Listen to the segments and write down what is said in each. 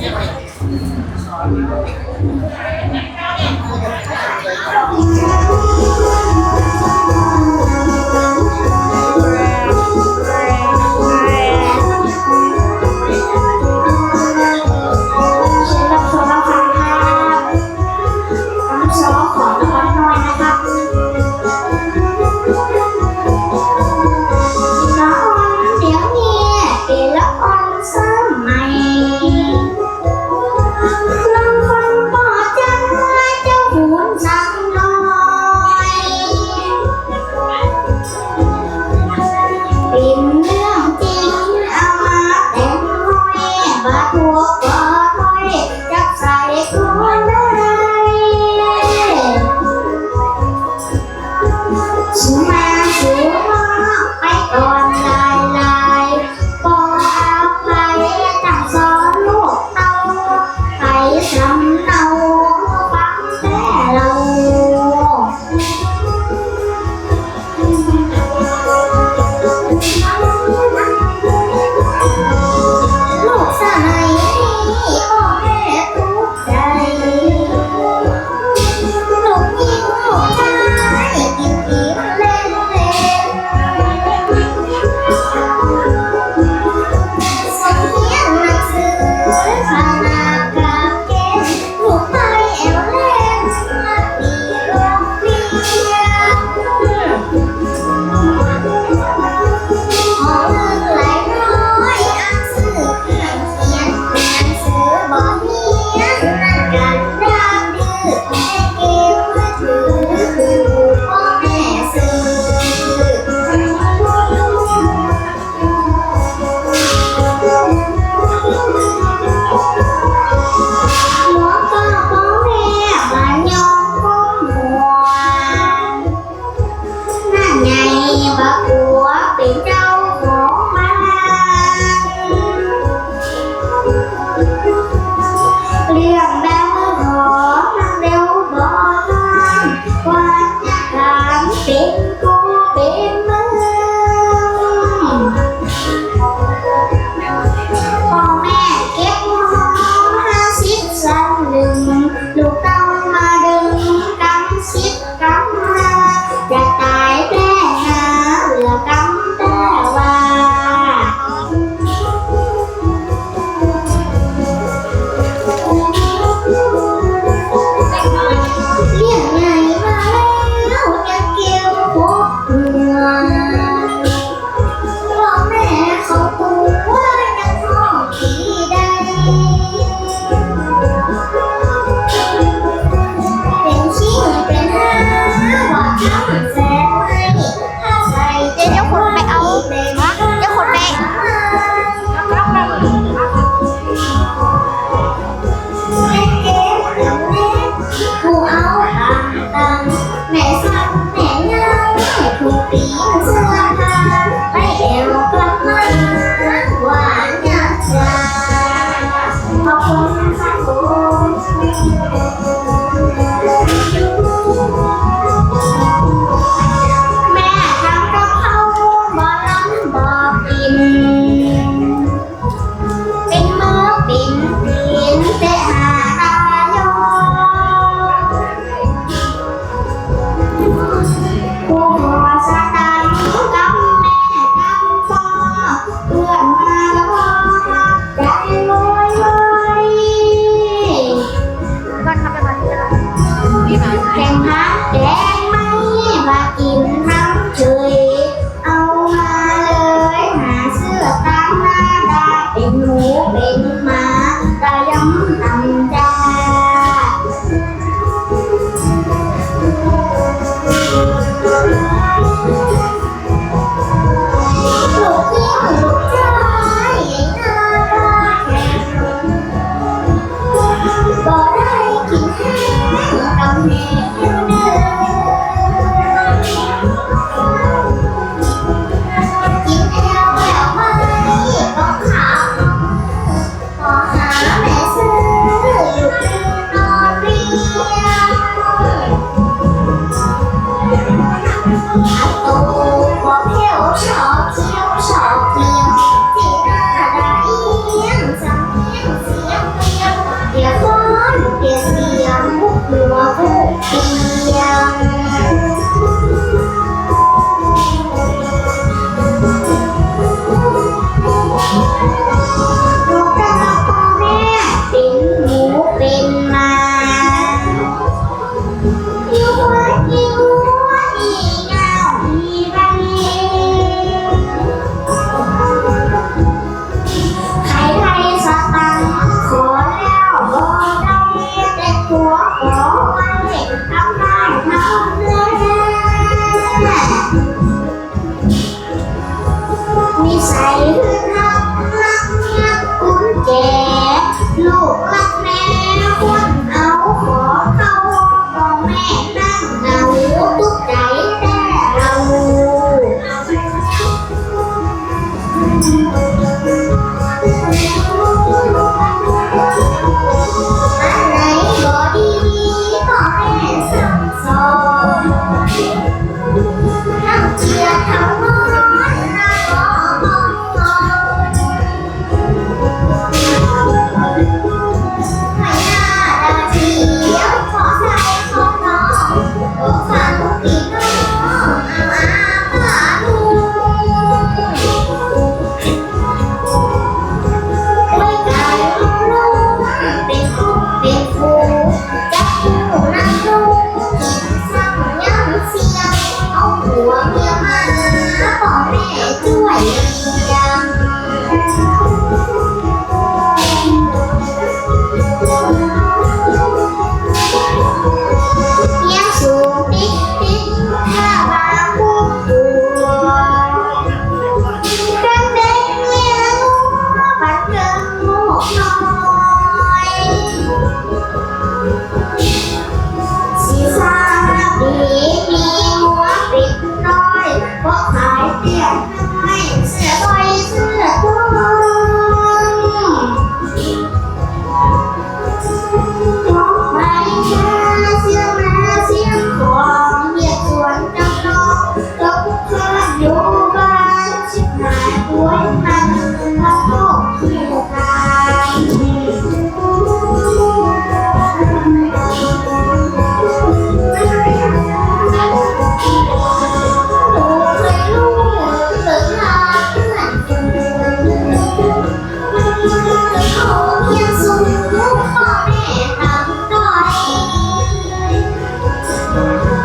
เ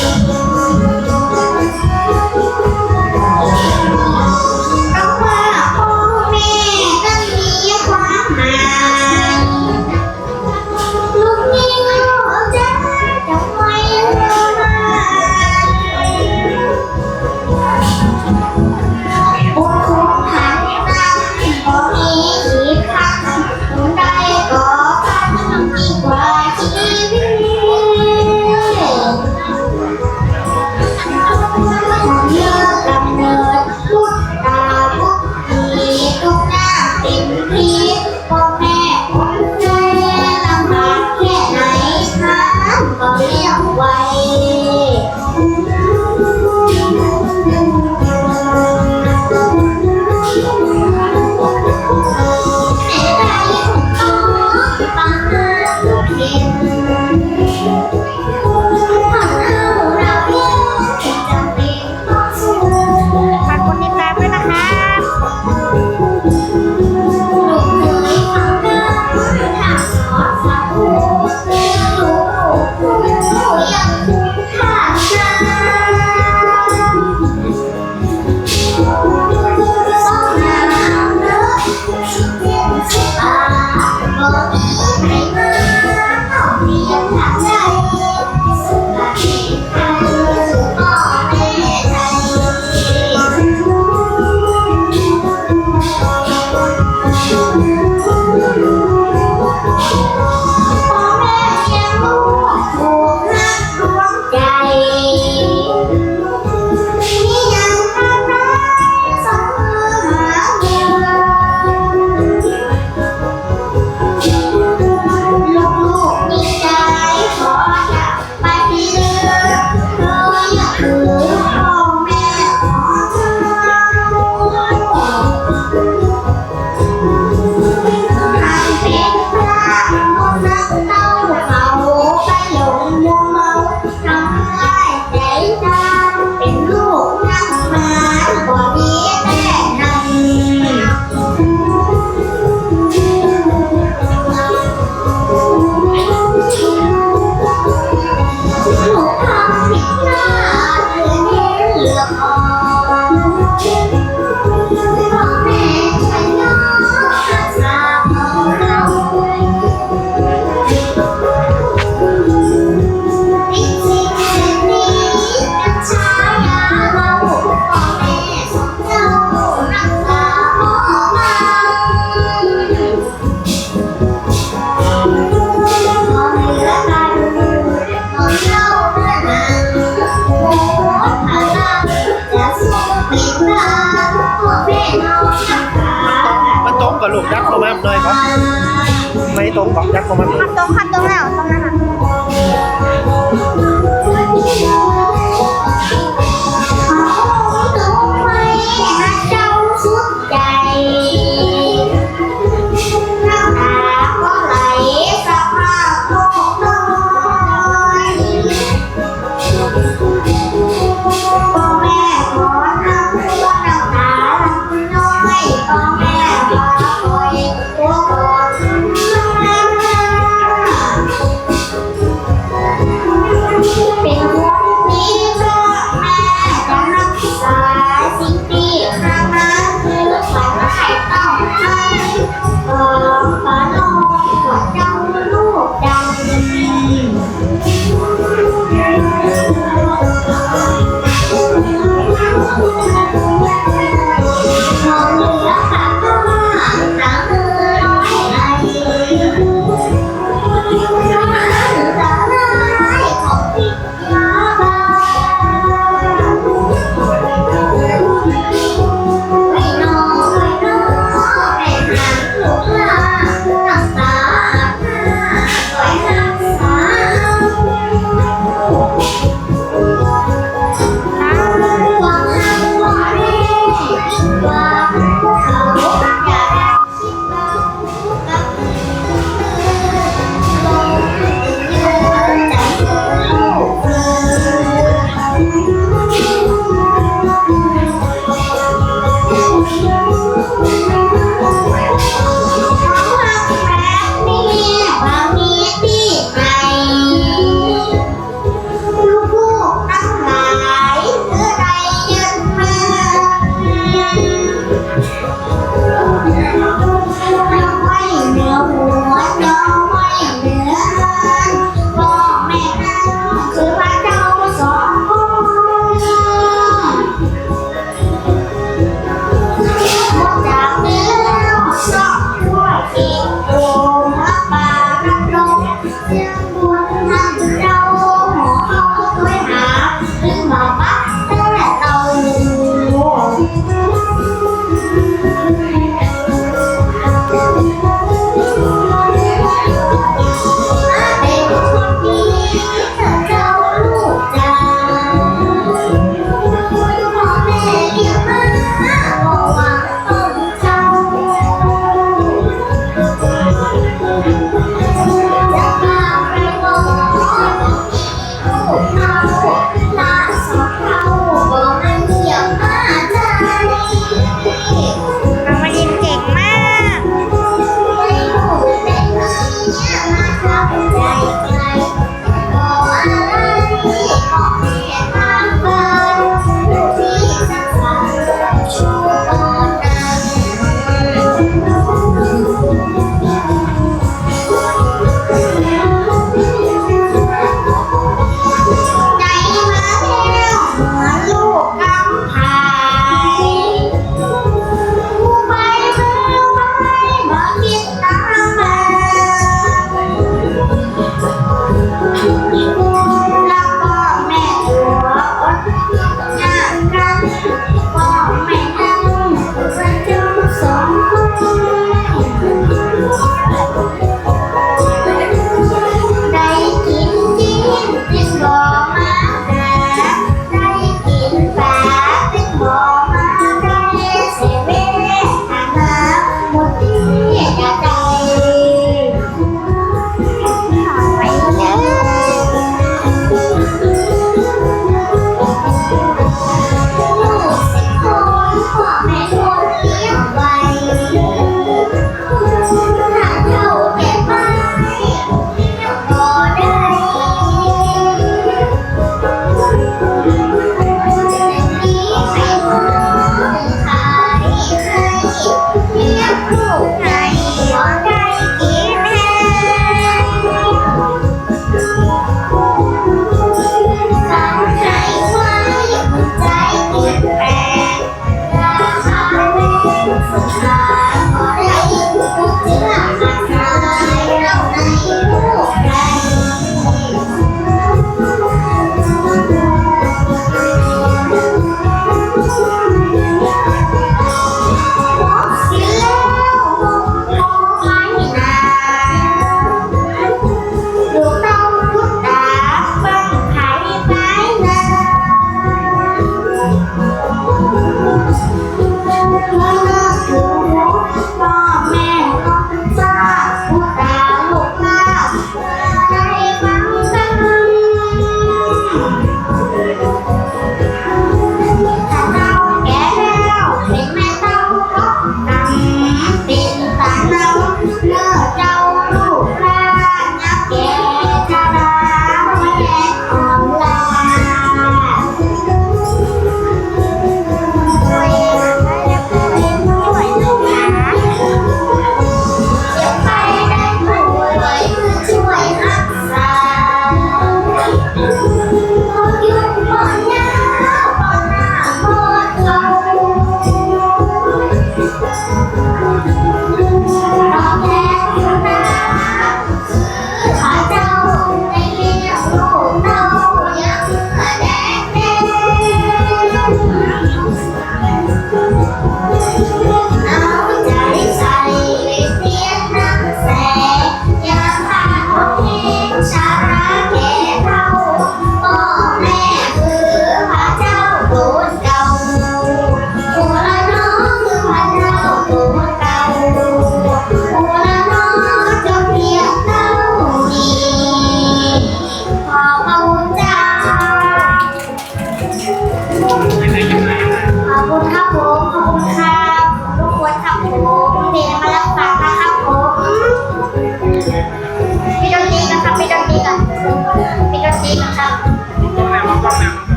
Shh. มันตรงกับลูกดักโคมัม่เลยครับไม่ตรงกับดักโคมัมเลย ตรงครัดตรงแล้วตรงนั้นอะ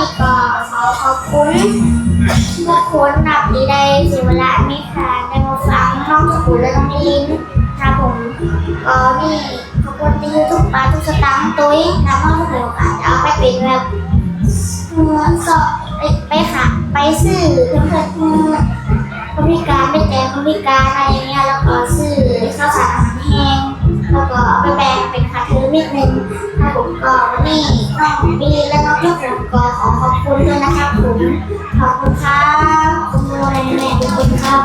ก็ขอขอบคุณทุกคนนับที่ได้เสียเวลาไม่ค่ะได้มาฟังน้องสกุลและน้องลินครับผมก็นี่ขอบคุณที่ทุกบาททุกสตางค์ตุ้ยทำให้ผมโอกาสเอาไปเป็นแบบเงินสอบไปไปค่ะไปซื้อเพื่อนเพื่อนคนพิการไปแจกคนพิการอะไรอย่างเงี้ยแล้วก็ซื้อข้าวสารอาหารแห้งแล้วก็เอาไปแบ่งเป็นค่าเทอ นิดนึงครับผมก็วันนี้น้องบีและน้องทุกคนก็ขอขอบคุณด้วยนะครับผมขอบคุณครับคุณโมและแม่ทุกคนครับ